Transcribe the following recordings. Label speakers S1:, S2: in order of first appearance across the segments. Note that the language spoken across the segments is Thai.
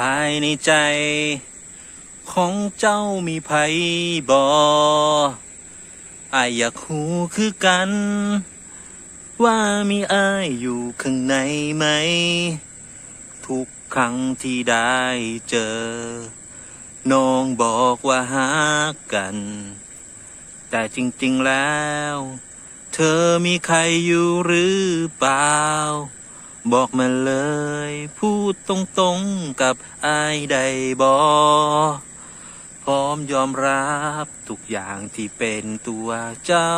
S1: ภายในใจ ของเจ้ามีไผบออายอยากหูคือกัน ว่ามีอายอยู่ข้างในไหม ทุกครั้งที่ได้เจอ น้องบอกว่าหากัน แต่จริงๆแล้ว เธอมีใครอยู่หรือเปล่า บอกมาเลย พูดตรงๆกับอายได้บอพร้อมยอมรับทุกอย่างที่เป็นตัวเจ้า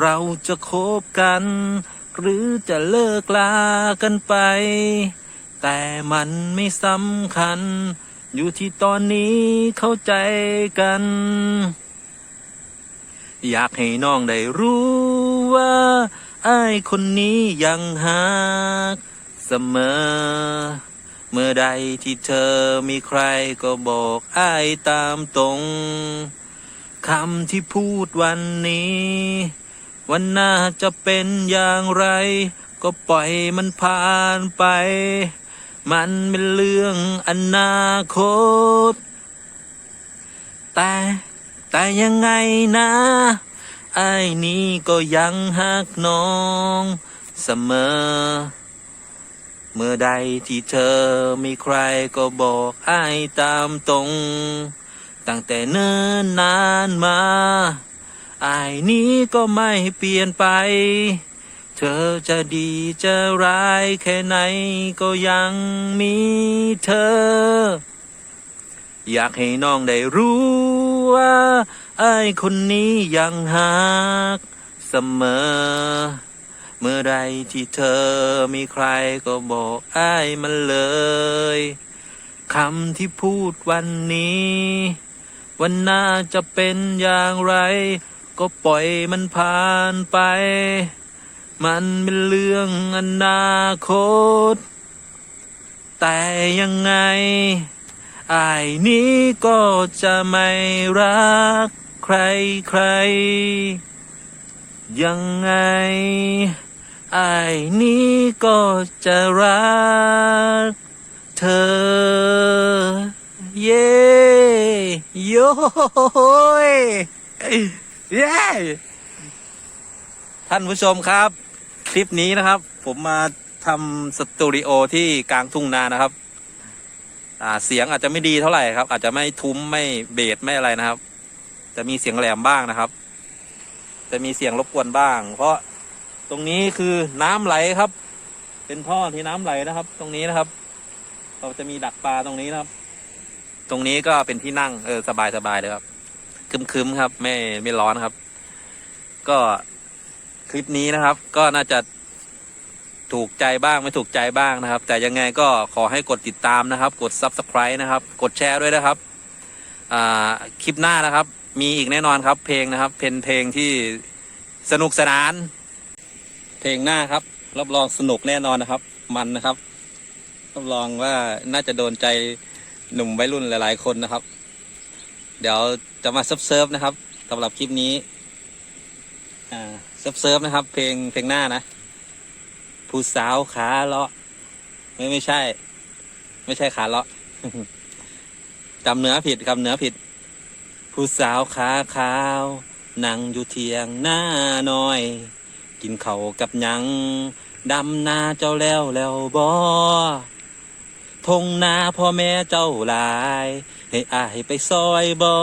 S1: เราจะคบกัน หรือจะเลิกลากันไป แต่มันไม่สำคัญ อยู่ที่ตอนนี้เข้าใจกัน อยากให้น้องได้รู้ว่า อายคนนี้ยังหักเสมอ เมื่อใดที่เธอมีใครก็บอกไอ้ายตามตรงคำที่พูดวันนี้ วันหน้าจะเป็นอย่างไร ก็ปล่อยมันผ่านไป มันเป็นเรื่องอนาคต แต่แต่ยังไงนะ ไอ้ายนี้ก็ยังหักน้องเสมอ เมื่อใดที่เธอมีใครก็บอกไอ้ายตามตรง ตั้งแต่เนิ่นนานมาไอ้ายนี้ก็ไม่เปลี่ยนไป เธอจะดีจะร้ายแค่ไหนก็ยังมีเธอ อยากให้น้องได้รู้ว่าไอ้คนนี้ยังหักเสมอ เมื่อใดที่เธอมีใครก็บอกไอ้ายมันเลยคำที่พูดวันนี้ วันหน้าจะเป็นอย่างไร ก็ปล่อยมันผ่านไป มันเป็นเรื่องอนาคต แต่ยังไง อายนี้ก็จะไม่รักใครใคร ยังไงอายนี้ก็จะรัก เธอ เย่โย้ยเย้ท่านผู้ชมครับ คลิปนี้นะครับ ผมมาทำสตูดิโอที่กลางทุ่งนานะครับ อ่าเสียงอาจจะไม่ดีเท่าไหร่ครับ อาจจะไม่ทุ้มไม่เบสไม่อะไรนะครับ จะมีเสียงแหลมบ้างนะครับ จะมีเสียงรบกวนบ้าง เพราะตรงนี้คือน้ำไหลครับ เป็นท่อที่น้ำไหลนะครับ ตรงนี้นะครับ เราจะมีดักปลาตรงนี้นะครับ ตรงนี้ก็เป็นที่นั่งเออสบายสบายเลยครับคึมๆครับ ไม่ไม่ร้อนครับ ก็คลิปนี้นะครับ ก็น่าจะ ถูกใจบ้างไม่ถูกใจบ้างนะครับ แต่ยังไงก็ขอให้กดติดตามนะครับ กด subscribe นะครับ กดแชร์ด้วยนะครับคลิปหน้านะครับ มีอีกแน่นอนครับ เพลงนะครับ เป็นเพลงที่สนุกสนาน เพลงหน้าครับ รับรองสนุกแน่นอนนะครับ มันนะครับรับรองว่าน่าจะโดนใจหนุ่มวัยรุ่นหลาย ๆ คนนะครับ เดี๋ยวจะมาซิร์ฟเซิร์ฟนะครับสำหรับคลิปนี้ซิร์ฟเซิร์ฟนะครับ เพลงเพลงหน้านะ ผู้สาวขาเลาะ ไม่ไม่ใช่ ไม่ใช่ขาเลาะจำเนื้อผิดคำเนื้อผิด ผู้สาวขาขาวนั่งอยู่เทียงหน้าน้อย กินเขากับยังดำนาเจ้าแล้วแล้วบอทงนาพ่อแม่เจ้าหลาย ให้อายไปซอยบอ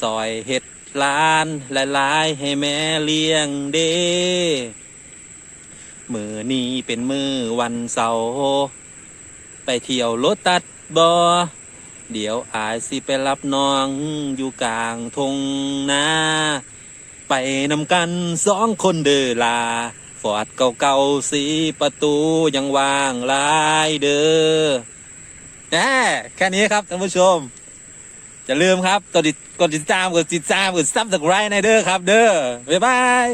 S1: ซอยเห็ดลานหลายให้แม่เลี้ยงเด้ มือนี้เป็นมือวันเสาร์ไปเที่ยวรถตัดบอเดี๋ยวอายสิไปรับน้องอยู่กลางทงนาไปนำกันสองคนเดอลาฟอร์ดเก่าๆสีประตูยังว่างลายเด้อแหมแค่นี้ครับท่านผู้ชม อย่าลืมครับกดติดกดติดตามกดติดตามกดซับสไครต์ในเด้อครับ เด้อบ๊ายบาย